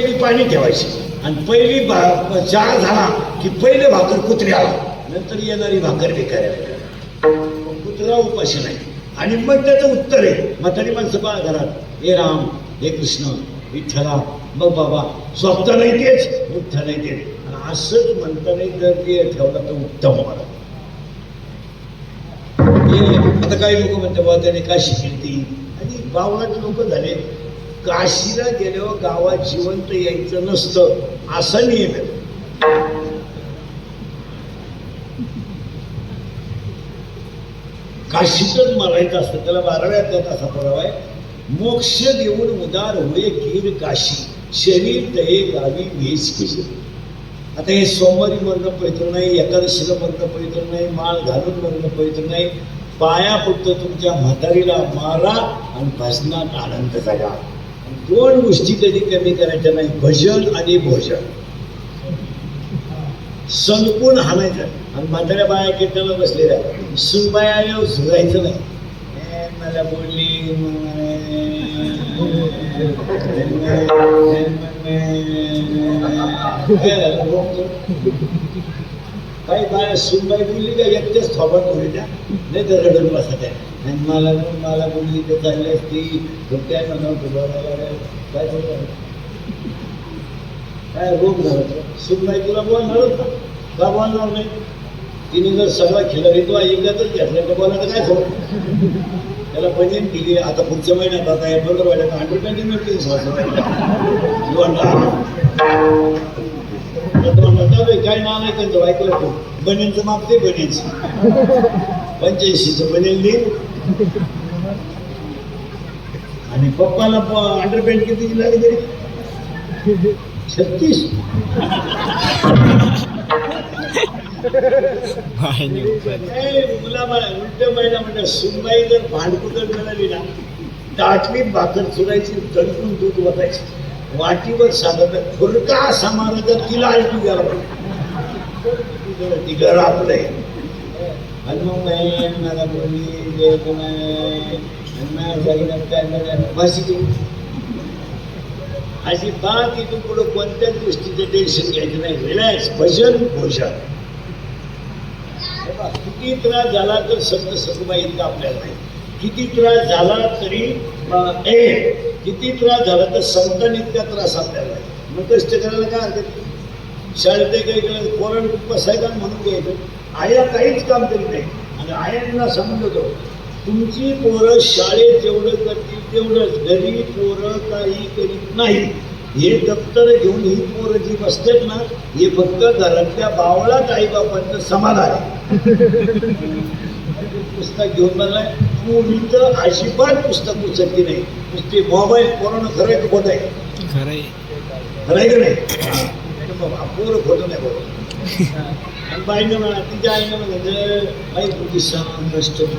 पाणी ठेवायची. आणि पहिली भा चहा झाला की पहिले भाकर कुत्र्याला. नंतर येणारी भाकर बेकार कुत्रा उपाशी नाही. आणि मग त्याचं उत्तर आहे. म्हातारी माणसं पहा घरात. हे राम हे कृष्ण विठ्ठला मग बाबा स्वप्न नाही तेच विठ्ठल नाही तेच. आणि असंच म्हणताना जर ते ठेवलं तर उत्तम मला आता काही लोक म्हणतात बाबा त्याने काय शिकली ती? आणि बावळाचे लोक झाले. काशीला गेल्यावर गावात जिवंत यायचं नसतं असा नियम आहे. काशीतच मारायचं असतं त्याला बाराव्यात त्यात असा पराव आहे. मोक्ष देऊन उदार होय कीर काशी शरीर दये गावी वेच केली आता हे सोमवारी मरणं पवित्र नाही एकादशीला मरणं पवित्र नाही माळ घालून मरणं पवित्र नाही. पाया फक्त तुमच्या म्हातारीला मारा आणि भजनात आनंद जगा. दोन गोष्टी कधी कमी करायच्या नाही भजन आणि भोजन. संपून हाणायचं. आणि म्हाताऱ्या बाया कीर्तनाला बसलेल्या सुनबाया येऊ झुरायचं नाही. ए, मला बोलली काही बाया सुनबाई बोलली का? एकटेच थोबट बोलल्या त्या नाही तर रडून बसत आहे आणि मला मला बोलली ते चालली असती. डोक्या नव्हतं बोलायला काय झालं? काय रोग झाला? सुनबाई तुला बोलणारच ना का? बोलणार नाही तिने जर सगळा खिलारी तो ऐकतच घेतला तर बोलायला काय खबर त्याला बनीन केली. आता पुढच्या महिन्यात आता या पंधरा महिन्यात हंड्रेड ट्वेंटी मिळतील काय नाव नाही त्यांचं? ऐकलं तू बनींचं माप ते पंच्याऐंशीचं बनेल दे आणि पप्पाला अंडरपॅन्ट किती लागली तरी? छत्तीस. मुला उलट महिना म्हणजे सुनबाई जर भांडकुदर मिळाली ना दाटली भाकर चुरायची दडकून दूध वतायची. वाटीवर साधं खुरका समार तर तिला ऐकू गेला ती घर अशी बात इथून पुढे कोणत्याच गोष्टीचं टेन्शन घ्यायचं नाही. रिलॅक्स भजन भोजन. किती त्रास झाला तर सत्य सकुबा इतका आपल्याला नाही किती त्रास झाला तरी ए किती त्रास झाला तर संतान इतका त्रास आपल्याला नाही मग कष्ट करायला काय हरकत शाळेत काही केलं पोरण बसायला म्हणून घ्यायचं आया काहीच काम करीत नाही. आणि आयांना समजतो तुमची पोरं शाळेत जेवढं करतील तेवढंच. घरी पोरं काही करीत नाही. हे दप्तर घेऊन ही पोरं जी बसतात ना हे फक्त घरातल्या बावळात आईबापांचं समाधान आहे. पुस्तक घेऊन बनलाय पूर्वी तर अजिबात पुस्तक उचलली नाही. नुसते मोबाईल पोरानं खरं आहे का खोटं आहे. खरं आहे का नाही? बाबा पोरं खोटं नाही बोलत आणि बाईनं म्हणा तिच्या आईनं म्हणा बाई तुझी शांत स्टडी